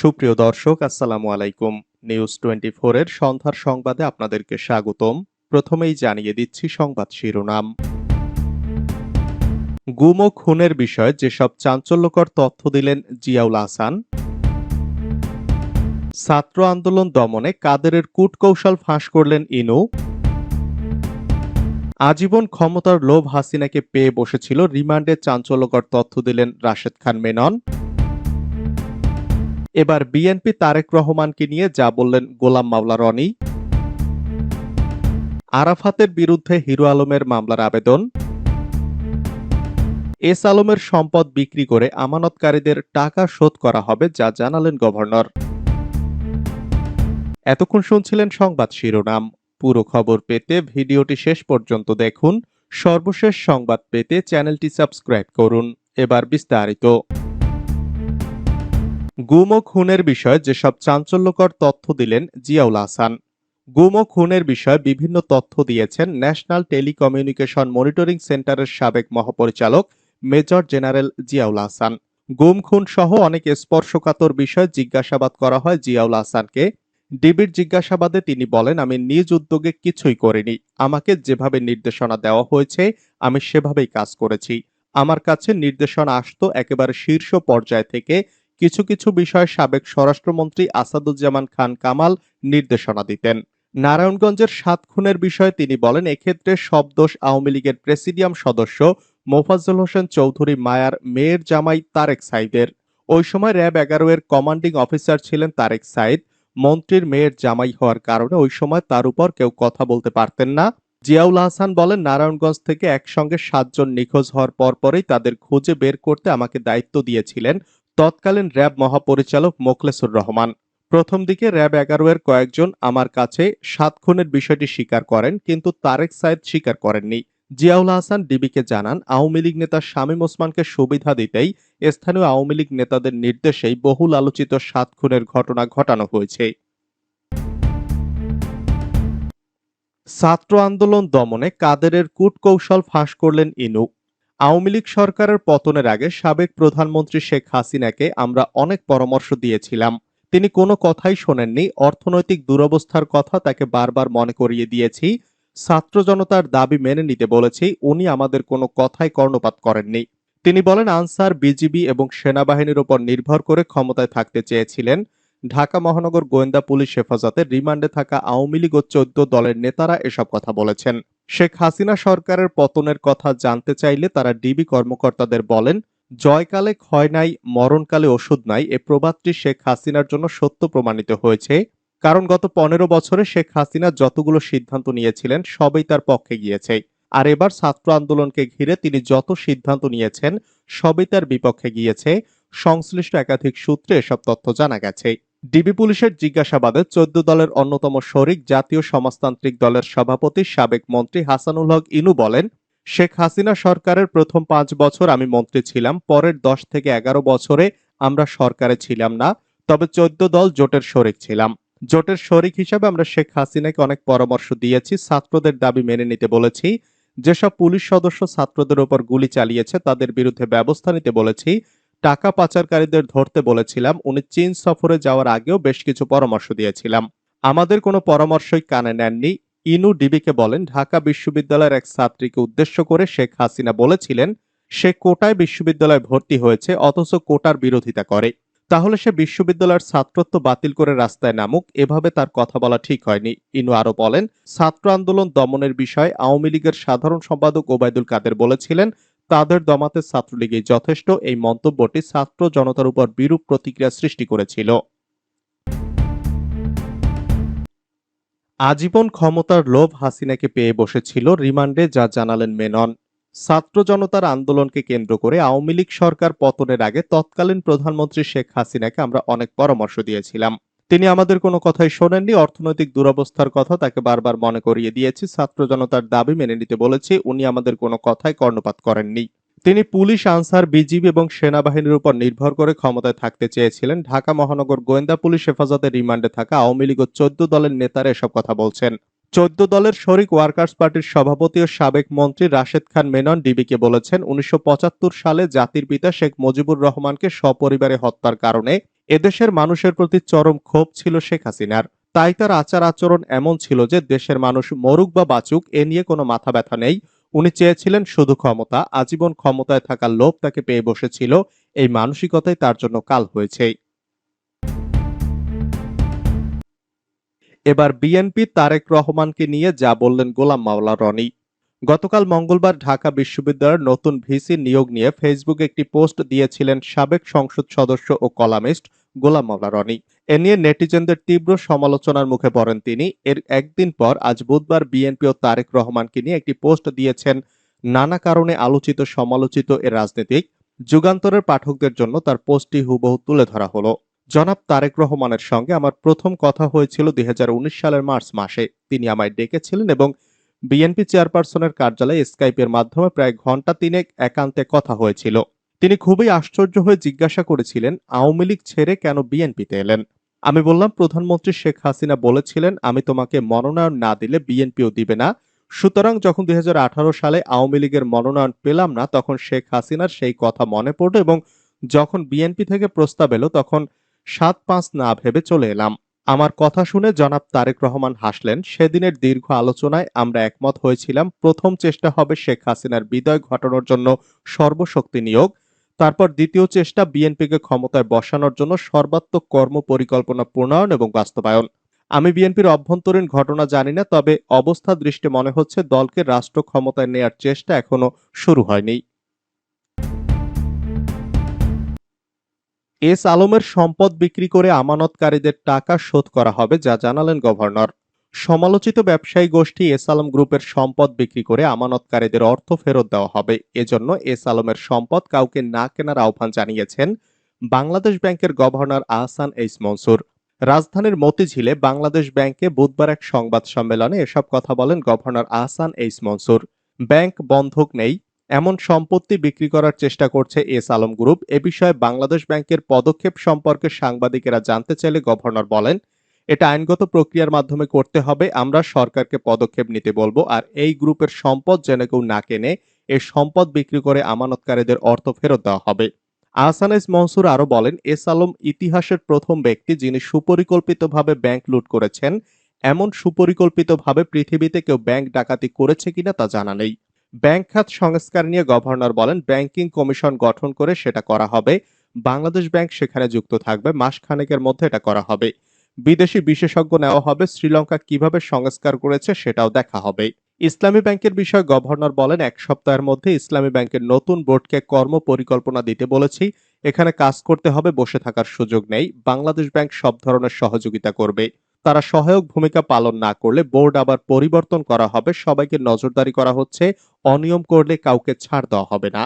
সুপ্রিয় দর্শক, আসসালামু আলাইকুম। নিউজ টোয়েন্টি এর সন্ধ্যার সংবাদে আপনাদেরকে স্বাগতম। প্রথমেই জানিয়ে দিচ্ছি সংবাদ শিরোনাম। গুম ও খুনের বিষয়ে যেসব চাঞ্চল্যকর তথ্য দিলেন জিয়াউল আহসান ছাত্র আন্দোলন দমনে কাদেরের কূটকৌশল ফাঁস করলেন ইনু। আজীবন ক্ষমতার লোভ হাসিনাকে পেয়ে বসেছিল রিমান্ডে চাঞ্চল্যকর তথ্য দিলেন রাশেদ খান মেনন। এবার বিএনপি তারেক রহমানকে নিয়ে যা বললেন গোলাম মাওলা রনি। আরাফাতের বিরুদ্ধে হিরো আলমের মামলার আবেদন। এস আলমের সম্পদ বিক্রি করে আমানতকারীদের টাকা শোধ করা হবে যা জানালেন গভর্নর। এতক্ষণ শুনছিলেন সংবাদ শিরোনাম। পুরো খবর পেতে ভিডিওটি শেষ পর্যন্ত দেখুন। সর্বশেষ সংবাদ পেতে চ্যানেলটি সাবস্ক্রাইব করুন। এবার বিস্তারিত। গুম ও খুনের বিষয়ে যেসব চাঞ্চল্যকর তথ্য দিলেন জিয়াউল হাসান। গুম ও খুনের বিষয়ে বিভিন্ন তথ্য দিয়েছেন ন্যাশনাল টেলিকমিউনিকেশন মনিটরিং সেন্টারের সাবেক মহাপরিচালক মেজর জেনারেল জিয়াউল হাসান। গুম খুন সহ অনেক স্পর্শকাতর বিষয়ে জিজ্ঞাসাবাদ করা হয় জিয়াউল হাসানকে। ডিবির জিজ্ঞাসাবাদে তিনি বলেন, আমি নিজ উদ্যোগে কিছুই করিনি। আমাকে যেভাবে নির্দেশনা দেওয়া হয়েছে, আমি সেভাবেই কাজ করেছি। আমার কাছে নির্দেশনা আসতো একেবারে শীর্ষ পর্যায় থেকে কিছু কিছু বিষয়ে সাবেক স্বরাষ্ট্রমন্ত্রী আসাদুজ্জামান খান কামাল নির্দেশনা দিতেন। নারায়ণগঞ্জের সাত খুনের বিষয়ে তিনি বলেন, এক্ষেত্রে সব দোষ আওয়ামী লীগের প্রেসিডিয়াম সদস্য মোফাজ্জল হোসেন চৌধুরী মায়ার মেয়ের জামাই তারেক সাইদের। ওই সময় র্যাব এগারো এর কমান্ডিং অফিসার ছিলেন তারেক সাইদ। মন্ত্রীর মেয়ের জামাই হওয়ার কারণে ওই সময় তার উপর কেউ কথা বলতে পারতেন না। জিয়াউল আহসান বলেন, নারায়ণগঞ্জ থেকে একসঙ্গে সাতজন নিখোঁজ হওয়ার পরপরই তাদের খুঁজে বের করতে আমাকে দায়িত্ব দিয়েছিলেন। তৎকালীন র্যাব মহাপরিচালক মোখলেসুর রহমান। প্রথম দিকে র্যাব এগারো এর কয়েকজন আমার কাছে সাত খুনের বিষয়টি স্বীকার করেন, কিন্তু তারেক সাইদ স্বীকার করেননি। জিয়াউল হাসান ডিবিকে জানান, আওয়ামী লীগ নেতা শামীম ওসমানকে সুবিধা দিতেই স্থানীয় আওয়ামী লীগ নেতাদের নির্দেশেই বহুল আলোচিত সাত খুনের ঘটনা ঘটানো হয়েছে। ছাত্র আন্দোলন দমনে কাদেরের কূটকৌশল ফাঁস করলেন ইনু। আওয়ামী লীগ সরকারের পতনের আগে সাবেক প্রধানমন্ত্রী শেখ হাসিনাকে আমরা অনেক পরামর্শ দিয়েছিলাম। তিনি কোনো কথাই শোনেননি, অর্থনৈতিক দুরবস্থার কথা তাকে বারবার মনে করিয়ে দিয়েছি। ছাত্র জনতার দাবি মেনে নিতে বলেছি, উনি আমাদের কোনো কথাই কর্ণপাত করেননি। তিনি বলেন, আনসার, বিজিবি এবং সেনাবাহিনীর উপর নির্ভর করে ক্ষমতায় থাকতে চেয়েছিলেন। ঢাকা মহানগর গোয়েন্দা পুলিশ হেফাজতে রিমান্ডে থাকা আওয়ামী লীগ ও চোদ্দ দলের নেতারা এসব কথা বলেছেন। শেখ হাসিনা সরকারের পতনের কথা জানতে চাইলে তারা ডিবি কর্মকর্তাদের বলেন, জয়কালে ক্ষয় নাই, মরণকালে ওষুধ নাই। এ প্রবাদটি শেখ হাসিনার জন্য সত্য প্রমাণিত হয়েছে। কারণ গত পনেরো বছরে শেখ হাসিনা যতগুলো সিদ্ধান্ত নিয়েছিলেন, সবই তার পক্ষে গিয়েছে। আর এবার ছাত্র আন্দোলনকে ঘিরে তিনি যত সিদ্ধান্ত নিয়েছেন, সবই তার বিপক্ষে গিয়েছে। সংশ্লিষ্ট একাধিক সূত্রে এসব তথ্য জানা গেছে। ডিবি পুলিশের জিজ্ঞাসাবাদে চোদ্দ দলের অন্যতম শরিক জাতীয় সমাজতান্ত্রিক দলের সভাপতি সাবেক মন্ত্রী হাসানুল হক ইনু বলেন, শেখ হাসিনা সরকারের প্রথম পাঁচ বছর আমি মন্ত্রী ছিলাম, পরের দশ থেকে এগারো বছরে আমরা সরকারে ছিলাম না, তবে চোদ্দ দল জোটের শরিক ছিলাম। জোটের শরিক হিসাবে আমরা শেখ হাসিনাকে অনেক পরামর্শ দিয়েছি, ছাত্রদের দাবি মেনে নিতে বলেছি, যেসব পুলিশ সদস্য ছাত্রদের ওপর গুলি চালিয়েছে তাদের বিরুদ্ধে ব্যবস্থা নিতে বলেছি টাকা পাচারকারীদের ধরতে বলেছিলাম, উনি চীন সফরে যাওয়ার আগেও বেশ কিছু পরামর্শ দিয়েছিলাম। আমাদের কোনো পরামর্শই কানে নেননি। ইনু ডিবিকে বলেন, ঢাকা বিশ্ববিদ্যালয়ের এক ছাত্রীকে উদ্দেশ্য করে শেখ হাসিনা বলেছিলেন, সে কোটায় বিশ্ববিদ্যালয়ে ভর্তি হয়েছে, অথচ কোটার বিরোধিতা করে। তাহলে সে বিশ্ববিদ্যালয়ের ছাত্রত্ব বাতিল করে রাস্তায় নামুক, এভাবে তার কথা বলা ঠিক হয়নি। ইনু আরও বলেন, ছাত্র আন্দোলন দমনের বিষয়ে আওয়ামী লীগের সাধারণ সম্পাদক ওবায়দুল কাদের বলেছিলেন তাদের দমাতে ছাত্রলীগই যথেষ্ট এই মন্তব্যটি ছাত্র জনতার উপর বিরূপ প্রতিক্রিয়া সৃষ্টি করেছিল। আজীবন ক্ষমতার লোভ হাসিনাকে পেয়ে বসেছিল রিমান্ডে, যা জানালেন মেনন। ছাত্র জনতার আন্দোলনকে কেন্দ্র করে আওয়ামী লীগ সরকার পতনের আগে তৎকালীন প্রধানমন্ত্রী শেখ হাসিনাকে আমরা অনেক পরামর্শ দিয়েছিলাম। তিনি আমাদের কোনো কথাই শোনেননি। অর্থনৈতিক দুরবস্থার কথা তাকে বারবার মনে করিয়ে দিয়েছি। ছাত্র জনতার দাবি মেনে নিতে বলেছি। উনি আমাদের কোনো কথাই কর্ণপাত করেননি। তিনি পুলিশ, আনসার, বিজিবি এবং সেনাবাহিনীর উপর নির্ভর করে ক্ষমতায় থাকতে চেয়েছিলেন। ঢাকা মহানগর গোয়েন্দা পুলিশ হেফাজতে রিমান্ডে থাকা আওয়ামী লীগ ও চোদ্দ দলের নেতারা এসব কথা বলছেন। চোদ্দ দলের শরিক ওয়ার্কার্স পার্টির সভাপতি ও সাবেক মন্ত্রী রাশেদ খান মেনন ডিবিকে বলেছেন, উনিশশো পঁচাত্তর সালে জাতির পিতা শেখ মুজিবুর রহমানকে সপরিবারে হত্যার কারণে এদেশের মানুষের প্রতি চরম ক্ষোভ ছিল শেখ হাসিনার। তাই তার আচার আচরণ এমন ছিল যে দেশের মানুষ মরুক বা বাঁচুক, এ নিয়ে কোনো মাথা ব্যথা নেই। উনি চেয়েছিলেন শুধু ক্ষমতা, আজীবন ক্ষমতায় থাকার লোভ তাকে পেয়ে বসেছিল। এই মানসিকতাই তার জন্য কাল হয়েছে। এবার বিএনপি তারেক রহমানকে নিয়ে যা বললেন গোলাম মাওলা রনি। গতকাল মঙ্গলবার ঢাকা বিশ্ববিদ্যালয়ের নতুন ভিসি নিয়োগ নিয়ে ফেসবুকে একটি পোস্ট দিয়েছিলেন সাবেক সংসদ সদস্য ও কলামিস্ট গোলাম মাওলা রনি। এ নিয়ে নেটিজেনদের তীব্র সমালোচনার মুখে পড়েন তিনি। এর একদিন পর আজ বুধবার বিএনপি ও তারেক রহমানকে নিয়ে একটি পোস্ট দিয়েছেন নানা কারণে আলোচিত সমালোচিত এ রাজনীতিক। যুগান্তরের পাঠকদের জন্য তার পোস্টটি হুবহু তুলে ধরা হলো। জনাব তারেক রহমানের সঙ্গে আমার প্রথম কথা হয়েছিল দুই হাজার উনিশ সালের মার্চ মাসে। তিনি আমায় ডেকেছিলেন এবং বিএনপি চেয়ারপারসনের কার্যালয়ে স্কাইপের মাধ্যমে প্রায় ঘণ্টা তিনেক একান্তে কথা হয়েছিল। তিনি খুবই আশ্চর্য হয়ে জিজ্ঞাসা করেছিলেন, আওয়ামী লীগ ছেড়ে কেন বিএনপিতে এলেন? আমি বললাম, প্রধানমন্ত্রী শেখ হাসিনা বলেছিলেন, আমি তোমাকে মনোনয়ন না দিলে বিএনপিও দিবে না। সুতরাং যখন দুই হাজার আঠারো সালে আওয়ামী লীগের মনোনয়ন পেলাম না, তখন শেখ হাসিনার সেই কথা মনে পড়ল এবং যখন বিএনপি থেকে প্রস্তাব এলো, তখন সাত পাঁচ না ভেবে চলে এলাম। আমার কথা শুনে জনাব তারেক রহমান হাসলেন, সেদিনের দীর্ঘ আলোচনায় আমরা একমত হয়েছিলাম, প্রথম চেষ্টা হবে শেখ হাসিনার বিদায় ঘটানোর জন্য সর্বশক্তি নিয়োগ তারপর দ্বিতীয় চেষ্টা বিএনপিকে ক্ষমতায় বসানোর জন্য সর্বাত্মক কর্ম পরিকল্পনা প্রণয়ন এবং বাস্তবায়ন। আমি বিএনপির অভ্যন্তরীণ ঘটনা জানি না, তবে অবস্থা দৃষ্টি মনে হচ্ছে দলকে রাষ্ট্র ক্ষমতায় নেয়ার চেষ্টা এখনও শুরু হয়নি। এস আলমের সম্পদ বিক্রি করে আমানতকারীদের টাকা শোধ করা হবে, যা জানালেন গভর্নর। সমালোচিত ব্যবসায়ী গোষ্ঠী এস আলম গ্রুপের সম্পদ বিক্রি করে আমানতকারীদের অর্থ ফেরত দেওয়া হবে। এজন্য এস আলমের সম্পদ কাউকে না কেনার আহ্বান জানিয়েছেন বাংলাদেশ ব্যাংকের গভর্নর আহসান এইস মনসুর। রাজধানীর মতিঝিলে বাংলাদেশ ব্যাংকে বুধবার এক সংবাদ সম্মেলনে এসব কথা বলেন governor Ahsan H Mansur. Bank বন্ধক নেই, এমন সম্পত্তি বিক্রি করার চেষ্টা করছে এস আলম গ্রুপ। এ বিষয়ে বাংলাদেশ ব্যাংকের পদক্ষেপ সম্পর্কে সাংবাদিকেরা জানতে চাইলে গভর্নর বলেন এটা আইনগত প্রক্রিয়ার মাধ্যমে করতে হবে। আমরা সরকারকে পদক্ষেপ নিতে বলব আর এই গ্রুপের সম্পদ যেন কেউ না কেনে, এই সম্পদ বিক্রি করে আমানতকারীদের অর্থ ফেরত দেওয়া হবে। আহসানেস মনসুর আরও বলেন এস আলম ইতিহাসের প্রথম ব্যক্তি যিনি সুপরিকল্পিতভাবে ব্যাংক লুট করেছেন। এমন সুপরিকল্পিতভাবে পৃথিবীতে কেউ ব্যাংক ডাকাতি করেছে কিনা তা জানা নেই। ব্যাংক খাত সংস্কার নিয়ে গভর্নর বলেন, ব্যাংকিং কমিশন গঠন করে সেটা করা হবে। বাংলাদেশ ব্যাংক সেখানে যুক্ত থাকবে মাস খানেকের মধ্যে এটা করা হবে। বিদেশি বিশেষজ্ঞ নেওয়া হবে, শ্রীলঙ্কা কীভাবে সংস্কার করেছে সেটাও দেখা হবে। ইসলামী ব্যাংকের বিষয়ে গভর্নর বলেন, এক সপ্তাহের মধ্যে ইসলামী ব্যাংকের নতুন বোর্ডকে কর্ম পরিকল্পনা দিতে বলেছি, এখানে কাজ করতে হবে, বসে থাকার সুযোগ নেই, বাংলাদেশ ব্যাংক সব ধরনের সহযোগিতা করবে। তারা সহায়ক ভূমিকা পালন না করলে বোর্ড আবার পরিবর্তন করা হবে, সবাইকে নজরদারি করা হচ্ছে, অনিয়ম করলে কাউকে ছাড় দেওয়া হবে না।